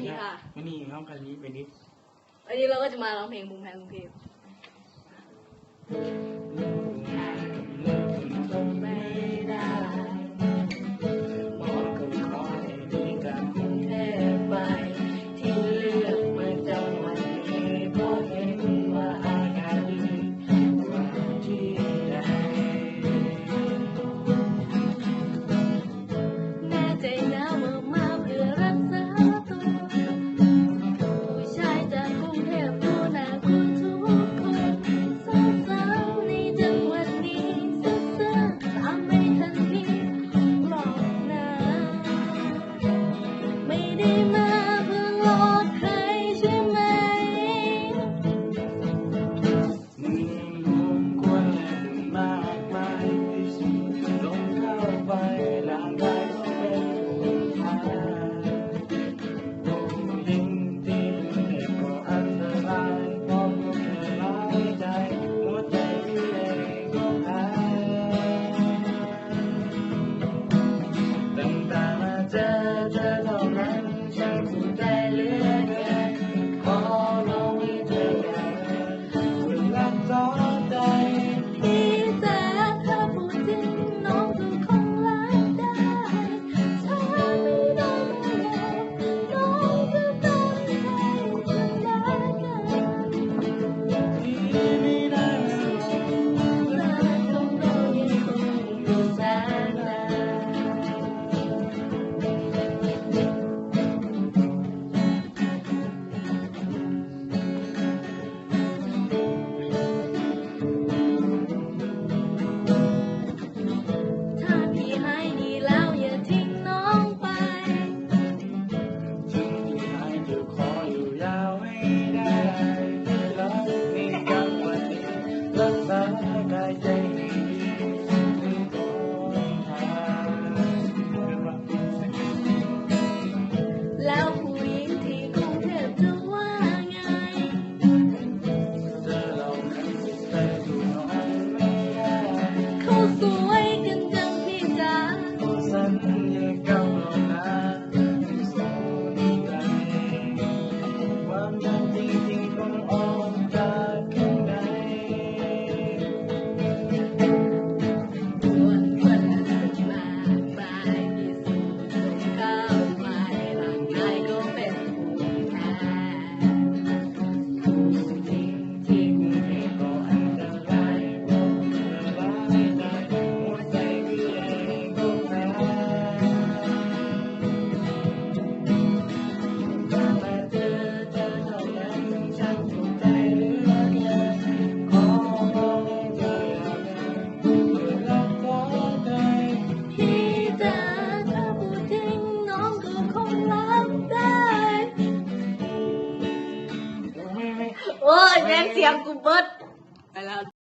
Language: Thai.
นี่ค่ะไม่นี้ห้องกันนี้เป็นนี้วันนี้เราก็จะมาร้องเพลงบุงแพงกรุงเทพ tất cả cài dây Ôi, siang xem cũng.